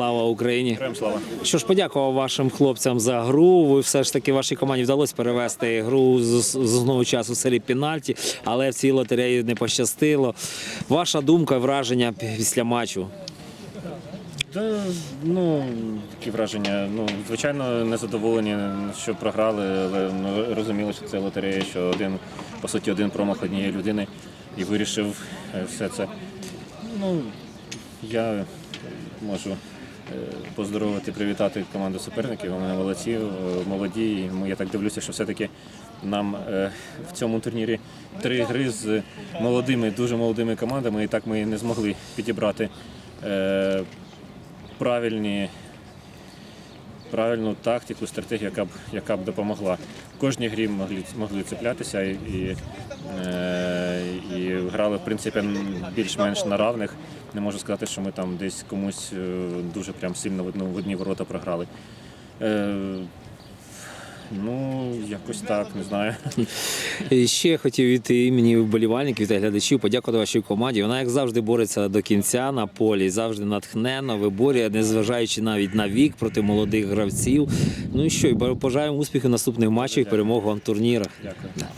слава Україні! Героям слава. Що ж, подякував вашим хлопцям за гру. Ви все ж таки вашій команді вдалося перевести гру з, з основного часу в серії пенальті, але в цій лотереї не пощастило. Ваша думка, враження після матчу? Та, ну, такі враження. Ну, звичайно, незадоволені, що програли, але ну, розуміли, що це лотерея, що один, по суті, один промах однієї людини і вирішив е, все це. Ну, я можу поздоровити, привітати команду суперників. Вони молодці, е, молоді. Я так дивлюся, що все-таки нам е, в цьому турнірі три гри з молодими, дуже молодими командами, і так ми не змогли підібрати. е, правильні, правильну тактику, стратегію, яка б, яка б допомогла. В кожній грі могли, могли цеплятися і, е, і грали, в принципі, більш-менш на равних. Не можу сказати, що ми там десь комусь е, дуже прям сильно в, в одні ворота програли. Е, ну, якось так, не знаю. І ще хотів від імені вболівальників та глядачів подякувати вашій команді. Вона, як завжди, бореться до кінця на полі, завжди натхненно виборює, незважаючи навіть на вік проти молодих гравців. Ну і що, і бажаємо успіху в наступних матчах, перемог вам в турнірах. Дякую.